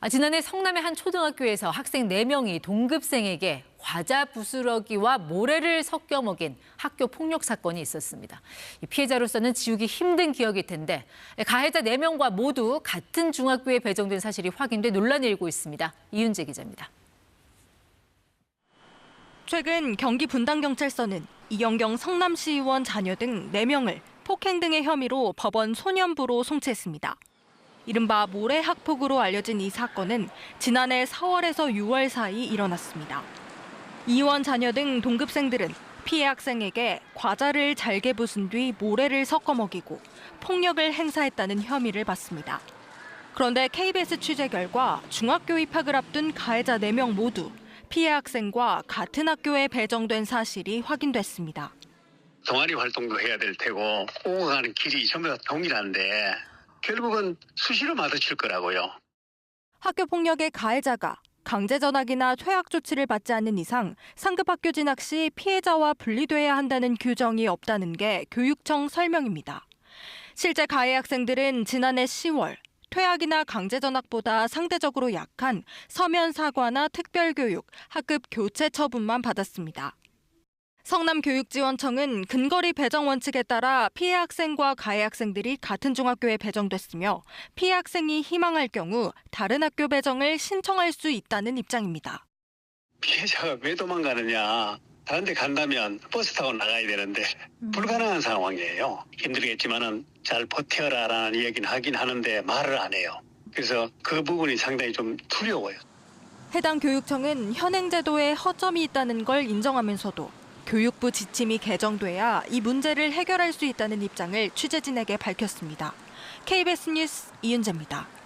아, 지난해 성남의 한 초등학교에서 학생 4명이 동급생에게 과자 부스러기와 모래를 섞여 먹인 학교 폭력 사건이 있었습니다. 이 피해자로서는 지우기 힘든 기억일 텐데 가해자 4명과 모두 같은 중학교에 배정된 사실이 확인돼 논란이 일고 있습니다. 이윤재 기자입니다. 최근 경기 분당경찰서는 이영경 성남시의원 자녀 등 4명을 폭행 등의 혐의로 법원 소년부로 송치했습니다. 이른바 모래 학폭으로 알려진 이 사건은 지난해 4월에서 6월 사이 일어났습니다. 이 의원 자녀 등 동급생들은 피해 학생에게 과자를 잘게 부순 뒤 모래를 섞어 먹이고 폭력을 행사했다는 혐의를 받습니다. 그런데 KBS 취재 결과 중학교 입학을 앞둔 가해자 4명 모두 피해 학생과 같은 학교에 배정된 사실이 확인됐습니다. 동아리 활동도 해야 될 테고 오고 가는 길이 전부 다 동일한데 결국은 수시로 마주칠 거라고요. 학교 폭력의 가해자가 강제 전학이나 퇴학 조치를 받지 않는 이상 상급 학교 진학 시 피해자와 분리돼야 한다는 규정이 없다는 게 교육청 설명입니다. 실제 가해 학생들은 지난해 10월 퇴학이나 강제 전학보다 상대적으로 약한 서면 사과나 특별 교육, 학급 교체 처분만 받았습니다. 성남교육지원청은 근거리 배정 원칙에 따라 피해 학생과 가해 학생들이 같은 중학교에 배정됐으며 피해 학생이 희망할 경우 다른 학교 배정을 신청할 수 있다는 입장입니다. 피해자가 왜 도망가느냐. 다른 데 간다면 버스 타고 나가야 되는데 불가능한 상황이에요. 힘들겠지만은 잘 버텨라라는 이야기는 하긴 하는데 말을 안 해요. 그래서 그 부분이 상당히 좀 두려워요. 해당 교육청은 현행 제도에 허점이 있다는 걸 인정하면서도 교육부 지침이 개정돼야 이 문제를 해결할 수 있다는 입장을 취재진에게 밝혔습니다. KBS 뉴스 이윤재입니다.